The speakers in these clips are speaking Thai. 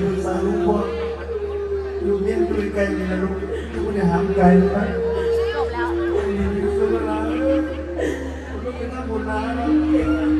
อยู่สาลูกพ่ออยู่เมียนตัวยไกลเลยนะลูกลูกเนี่ยหามไกลไปจบแล้วอยู่สลาลูกเป็นน้ำบุญนา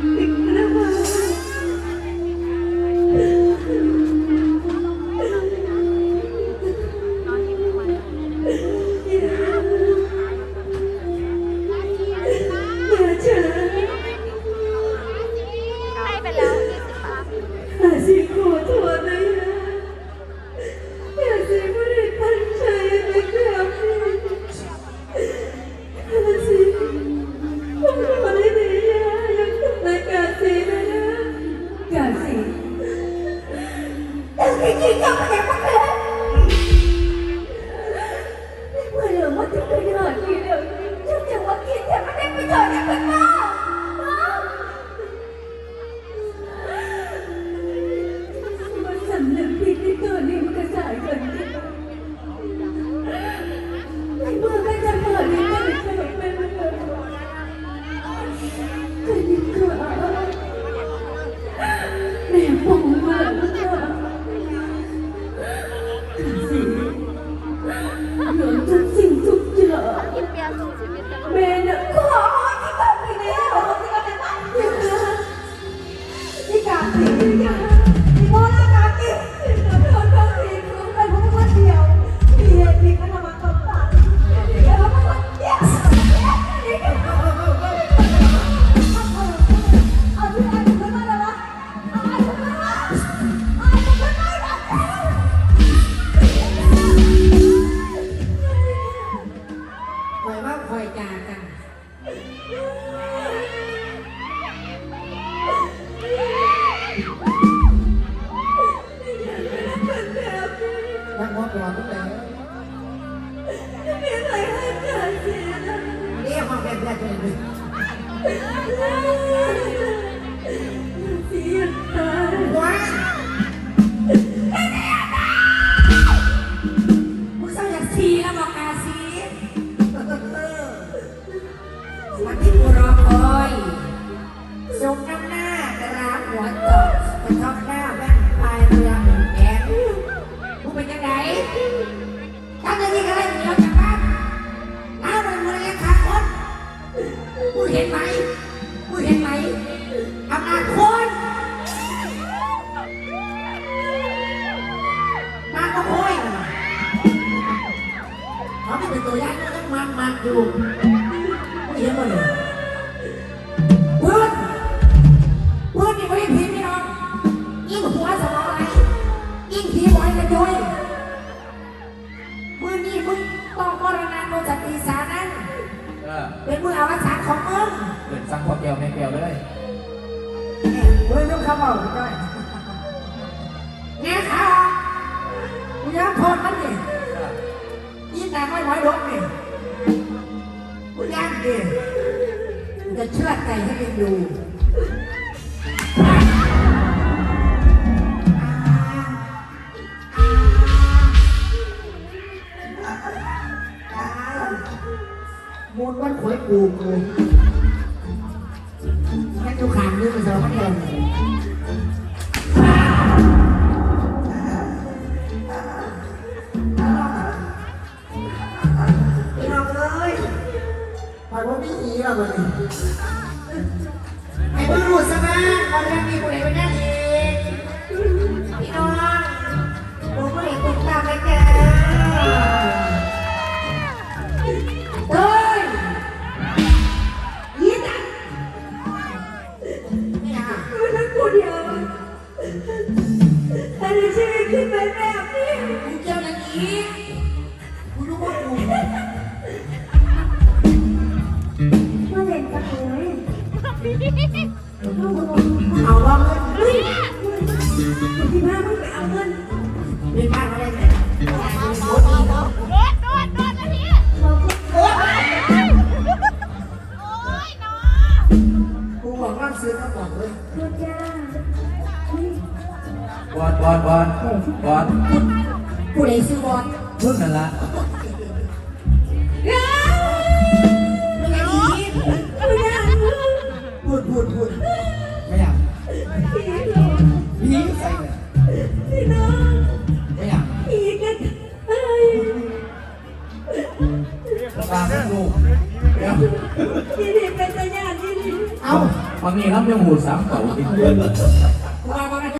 นักมอก่อนตั้งแต่มีอะไรให้การเสียนะเรียกมาแบบแบบนี้ เห็นไหมมึงเห็นไหมอำนาจคนมากก็โอยเขาไม่เป็นตัวอย่างก็ต้องมันมันอยู่มึงเห็นมั้ยเนี่ยเพื่อนเพื่อนนี่ไม่ได้ผิดพี่น้องยิ่งหัวสมองไหลยิ่งผีบอยกระจุยมือนี้มึงต้องมรณะโดนจัตติสานั้นเออเป็นมืออวสานของมึงเกิดสั่งพอแก้วแม่แก้วเลยเฮ้ยลูกเขาบอกกูด้วยเนี่ยค่ะกูยังโทษมันดิยิ่งแต่ไม่ไหวรถดิกูยังดิกูจะเชื่อใจให้มึงอยู่มูลวันขวยกูกู ทุกขางนึกไปสองคนเดียวพี่น้องเอ้ยปล่อยว่าไม่หีเราเลยไอ้เพิ่งรู้สบ้างคนนี้มีคนไหนเป็นนั่น แต่ในชีวิตขึ้นไปแบบนี้กูเจออย่างนี้กูรู้ว่ากูมาเล่นกับหนูเอาว่าเงินเฮ้ยพี่มามึงไปเอาเงินมีบ้านอะไร บอลบอลบอลบอลกูเลยซื้อบอลพึ่งนั่นละไม่ได้ยินไม่ได้พูดพูดพูดไม่อยากผีหลอกพี่ใส่เลยผีน้องไม่อยากผีกันเอ้ยตามลูกเดี๋ยวพี่นี่เป็นตาญาติพี่นี่เอาบางทีรับยังหูสามเก่าอีกกูว่าว่า